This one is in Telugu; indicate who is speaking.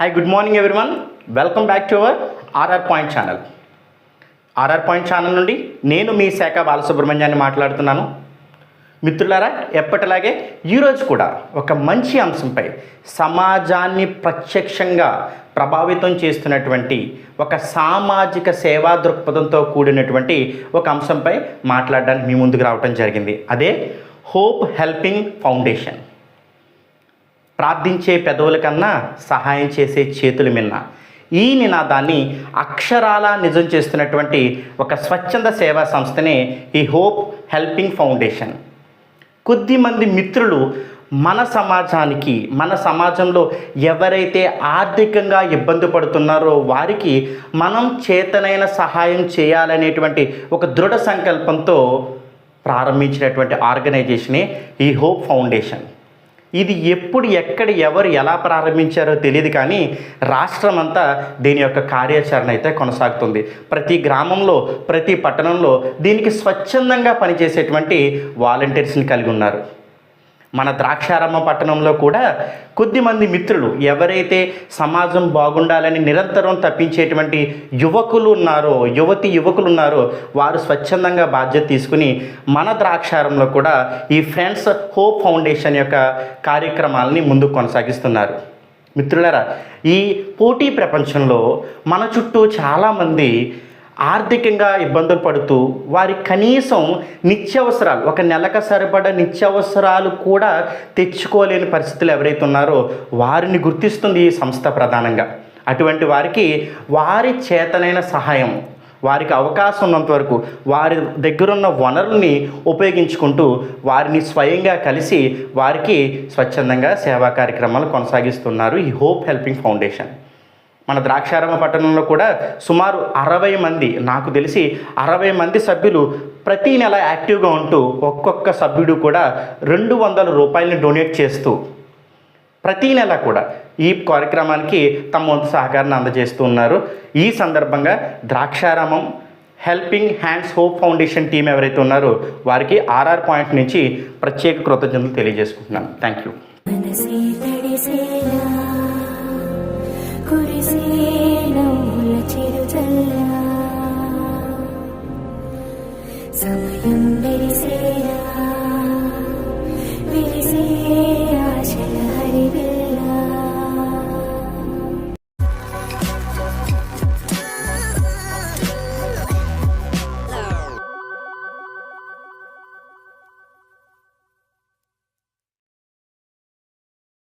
Speaker 1: Hi good morning everyone welcome back to our RR point channel RR point channel నుండి నేను మీ శాఖ బాలసుబ్రహ్మణ్యాన్ని మాట్లాడుతున్నాను. మిత్రులారా ఎప్పటిలాగే ఈరోజు కూడా ఒక మంచి అంశంపై సమాజాన్ని ప్రత్యక్షంగా ప్రభావితం చేస్తున్నటువంటి ఒక సామాజిక సేవా దృక్పథంతో కూడినటువంటి ఒక అంశంపై మాట్లాడడానికి మీ ముందుకు రావడం జరిగింది. అదే హోప్ హెల్పింగ్ ఫౌండేషన్ ప్రార్థించే పెదవుల కన్నా సహాయం చేసే చేతులు మిన్న. ఈ నినాదాన్ని అక్షరాల నిజం చేస్తున్నటువంటి ఒక స్వచ్ఛంద సేవా సంస్థనే ఈ హోప్ హెల్పింగ్ ఫౌండేషన్. కొద్దిమంది మిత్రులు మన సమాజానికి మన సమాజంలో ఎవరైతే ఆర్థికంగా ఇబ్బంది పడుతున్నారో వారికి మనం చేతనైన సహాయం చేయాలనేటువంటి ఒక దృఢ సంకల్పంతో ప్రారంభించినటువంటి ఆర్గనైజేషనే ఈ హోప్ ఫౌండేషన్. ఇది ఎప్పుడు ఎక్కడ ఎవరు ఎలా ప్రారంభించారో తెలియదు కానీ రాష్ట్రం అంతా దీని యొక్క కార్యాచరణ అయితే కొనసాగుతుంది. ప్రతి గ్రామంలో ప్రతి పట్టణంలో దీనికి స్వచ్ఛందంగా పనిచేసేటువంటి వాలంటీర్స్ని కలిగి ఉన్నారు. మన ద్రాక్షారామ పట్టణంలో కూడా కొద్దిమంది మిత్రులు ఎవరైతే సమాజం బాగుండాలని నిరంతరం తప్పించేటువంటి యువకులు ఉన్నారో యువతి యువకులు ఉన్నారో వారు స్వచ్ఛందంగా బాధ్యత తీసుకుని మన ద్రాక్షారంలో కూడా ఈ ఫ్రెండ్స్ హోప్ ఫౌండేషన్ యొక్క కార్యక్రమాలని ముందుకు కొనసాగిస్తున్నారు. మిత్రులరా ఈ పోటీ ప్రపంచంలో మన చుట్టూ చాలామంది ఆర్థికంగా ఇబ్బందులు పడుతూ వారి కనీసం నిత్యావసరాలు ఒక నెలకు సరిపడ నిత్యావసరాలు కూడా తెచ్చుకోలేని పరిస్థితులు ఎవరైతే ఉన్నారో వారిని గుర్తిస్తుంది ఈ సంస్థ ప్రధానంగా. అటువంటి వారికి వారి చేతనైన సహాయం వారికి అవకాశం ఉన్నంత వరకు వారి దగ్గరున్న వనరుల్ని ఉపయోగించుకుంటూ వారిని స్వయంగా కలిసి వారికి స్వచ్ఛందంగా సేవా కార్యక్రమాలు కొనసాగిస్తున్నారు ఈ హోప్ హెల్పింగ్ ఫౌండేషన్. మన ద్రాక్షారామ పట్టణంలో కూడా సుమారు అరవై మంది నాకు తెలిసి అరవై మంది సభ్యులు ప్రతీ నెల యాక్టివ్గా ఉంటూ ఒక్కొక్క సభ్యుడు కూడా రెండు వందల రూపాయలని డొనేట్ చేస్తూ ప్రతీ నెల కూడా ఈ కార్యక్రమానికి తమ వంతు సహకారాన్ని అందజేస్తూ ఉన్నారు. ఈ సందర్భంగా Draksharamam helping hands hope foundation team ఎవరైతే ఉన్నారో వారికి ఆర్ఆర్ పాయింట్ నుంచి ప్రత్యేక కృతజ్ఞతలు తెలియజేసుకుంటున్నాను. థ్యాంక్ యూ
Speaker 2: ചിരുചല്ല സമ